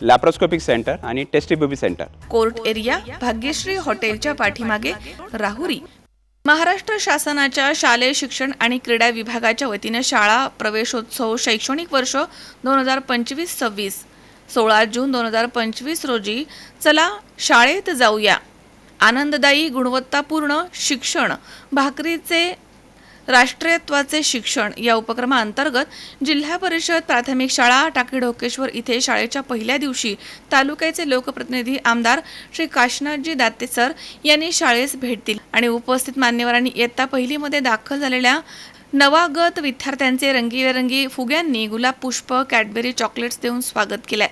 Laparoscopic centre आणि test tube baby centre court area Bhagyashree हॉटेलच्या पाठीमागे राहुरी. महाराष्ट्र शासनाच्या शालेय शिक्षण आणि क्रीडा विभागाच्या वतीने शाळा प्रवेशोत्सव शैक्षणिक वर्ष दोन हजार पंचवीस सव्वीस. सोळा जून दोन हजार पंचवीस रोजी चला शाळेत जाऊया. आनंददायी गुणवत्तापूर्ण शिक्षण भाकरीचे राष्ट्रीयत्वाचे शिक्षण या उपक्रमाअंतर्गत जिल्हा परिषद प्राथमिक शाळा टाकी ढोकेश्वर इथे शाळेच्या पहिल्या दिवशी तालुक्याचे लोकप्रतिनिधी आमदार श्री काशीनाथजी दाते सर यांनी शाळेस भेट दिली. आणि उपस्थित मान्यवरांनी इयत्ता पहिलीमध्ये दाखल झालेल्या नवागत विद्यार्थ्यांचे रंगीबेरंगी फुग्यांनी गुलाब पुष्प कॅडबेरी चॉकलेट्स देऊन स्वागत केलंय.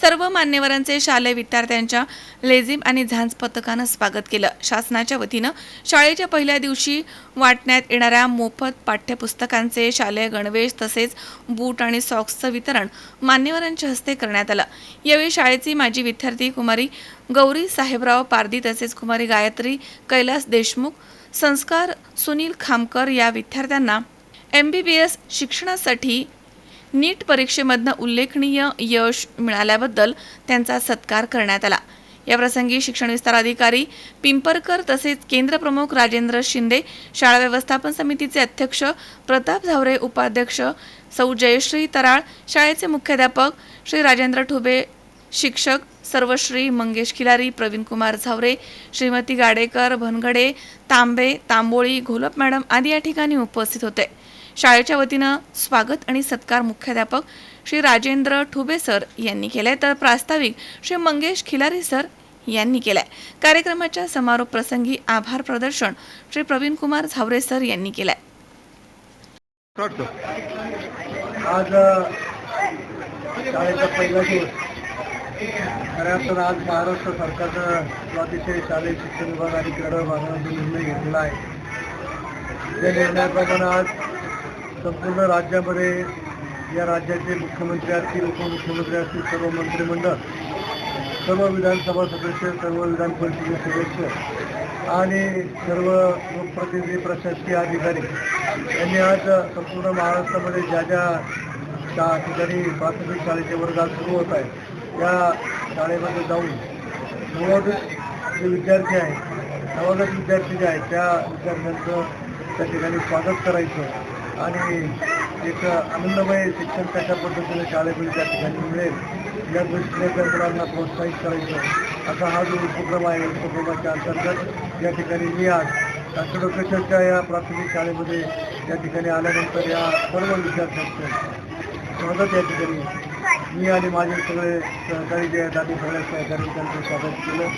सर्व मान्यवरांचे शालेय विद्यार्थ्यांच्या लेझिम आणि झांज पथकानं स्वागत केलं. शासनाच्या वतीनं शाळेच्या पहिल्या दिवशी वाटण्यात येणाऱ्या मोफत पाठ्यपुस्तकांचे शालेय गणवेश तसेच बूट आणि सॉक्सचं वितरण मान्यवरांच्या हस्ते करण्यात आलं. यावेळी शाळेची माजी विद्यार्थी कुमारी गौरी साहेबराव पारदी तसेच कुमारी गायत्री कैलास देशमुख संस्कार सुनील खामकर या विद्यार्थ्यांना एम बी बी एस शिक्षणासाठी नीट परीक्षेमधनं उल्लेखनीय यश मिळाल्याबद्दल त्यांचा सत्कार करण्यात आला. याप्रसंगी शिक्षण विस्तार अधिकारी पिंपरकर तसेच केंद्र प्रमुख राजेंद्र शिंदे शाळा व्यवस्थापन समितीचे अध्यक्ष प्रताप झावरे उपाध्यक्ष सौ जयश्री तराळ शाळेचे मुख्याध्यापक श्री राजेंद्र ठुबे शिक्षक सर्वश्री मंगेश खिलारी प्रवीण कुमार झावरे श्रीमती गाडेकर भनगडे तांबे तांबोळी घोलप मॅडम आदी या ठिकाणी उपस्थित होते. शाळेच्या वतीनं स्वागत आणि सत्कार मुख्याध्यापक श्री राजेंद्र ठुबे सर यांनी केले तर प्रास्ताविक श्री मंगेश खिलारी सर यांनी केलाय. कार्यक्रमाच्या समारोप प्रसंगी आभार प्रदर्शन श्री प्रवीण कुमार झावरे सर यांनी केलाय. आज शाळेचा पहिला दिवस. खऱ्या अर्थानं आज महाराष्ट्र सरकारनं जो अतिशय शालेय शिक्षण विभाग आणि क्रीडा विभागानं जो निर्णय घेतलेला आहे त्या निर्णयाप्रमाणे आज संपूर्ण राज्यामध्ये या राज्याचे मुख्यमंत्री असतील उपमुख्यमंत्री असतील सर्व मंत्रिमंडळ सर्व विधानसभा सदस्य सर्व विधान परिषदेचे सदस्य आणि सर्व लोकप्रतिनिधी प्रशासकीय अधिकारी यांनी आज संपूर्ण महाराष्ट्रामध्ये ज्या ज्या शा ठिकाणी प्राथमिक शाळेचे वर्ग आज सुरू होत आहेत या शाळेमध्ये जाऊन नवोदित जे विद्यार्थी आहेत नवोदित विद्यार्थी जे आहेत त्या विद्यार्थ्यांचं त्या ठिकाणी स्वागत करायचं आणि एक आनंदमय शिक्षण कशा पद्धतीने शाळेमध्ये त्या ठिकाणी मिळेल या दृष्टीने त्या मुलांना प्रोत्साहित करायचं. असा हा जो उपक्रम आहे उपक्रमाच्या अंतर्गत या ठिकाणी मी आज डॉक्टर या प्राथमिक शाळेमध्ये या ठिकाणी आल्यानंतर या सर्व विद्यार्थ्यांचं स्वागत या ठिकाणी मी आणि माझे सगळे सहकारी जे आहेत आम्ही सगळ्या सहकारी त्यांचं स्वागत केलं.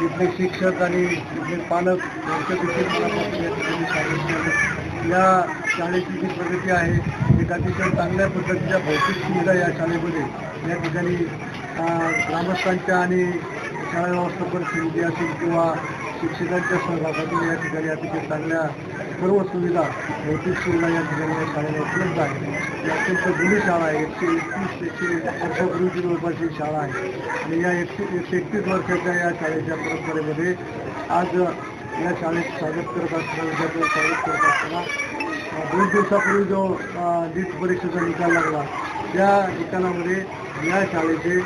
तिथले शिक्षक आणि तिथले पालक यांचं देखील या स्वागत केलं या शाळेची जी प्रगती आहे एक अतिशय चांगल्या पद्धतीच्या भौतिक सुविधा या शाळेमध्ये या ठिकाणी ग्रामस्थांच्या आणि शाळा व्यवस्थापन समिती असेल किंवा शिक्षकांच्या सहभागातून या ठिकाणी अतिशय चांगल्या सर्व सुविधा भौतिक सुविधा या ठिकाणी या शाळेला उपलब्ध आहे ही अत्यंत जुनी शाळा आहे. एकशे एकतीस एकशे वर्षापूर्वीची जवळपासची शाळा आहे. आणि या एकशे एकशे एकतीस वर्षाच्या या शाळेच्या परंपरेमध्ये आज या शाळेत स्वागत करत असताना विद्यार्थ्यांचं स्वागत करत असताना दोन दिवसापूर्वी जो नीट परीक्षेचा निकाल लागला त्या निकालामध्ये या शाळेचे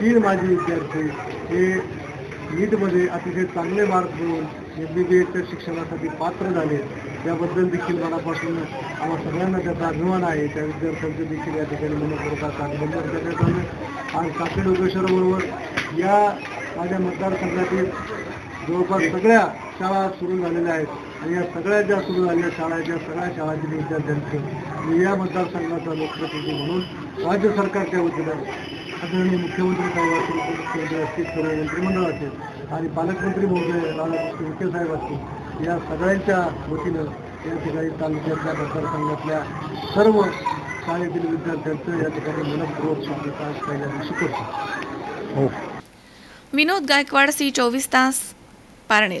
तीन माजी विद्यार्थी हे नीटमध्ये अतिशय चांगले मार्क घेऊन एम बी बी एच्या शिक्षणासाठी पात्र झाले. त्याबद्दल देखील मनापासून आम्हा सगळ्यांना त्याचा अभिमान आहे. त्या विद्यार्थ्यांचे देखील या ठिकाणी मनपूर्वक अभिनंदन करण्यात आलं. आणि काकडे योगेश्वराबरोबर या माझ्या मतदारसंघातील जवळपास सगळ्या शाळा सुरू झालेल्या आहेत. आणि या सगळ्या ज्या सुरू झालेल्या शाळा सगळ्या शाळांतील विद्यार्थ्यांचं मी या मतदारसंघाचा लोकप्रतिनिधी म्हणून राज्य सरकारच्या वतीनं आदरणीय मुख्यमंत्री साहेब असतील सर्व मंत्रिमंडळ असेल आणि पालकमंत्री महोदय राधाकृष्ण विखे साहेब असतील या सगळ्यांच्या वतीनं या ठिकाणी तालुक्यातल्या मतदारसंघातल्या सर्व शाळेतील विद्यार्थ्यांचं या ठिकाणी मनपूर्वक स्वागत आज पहिल्या दिवशी करतो. विनोद गायकवाड सी चोवीस तास पारनेर.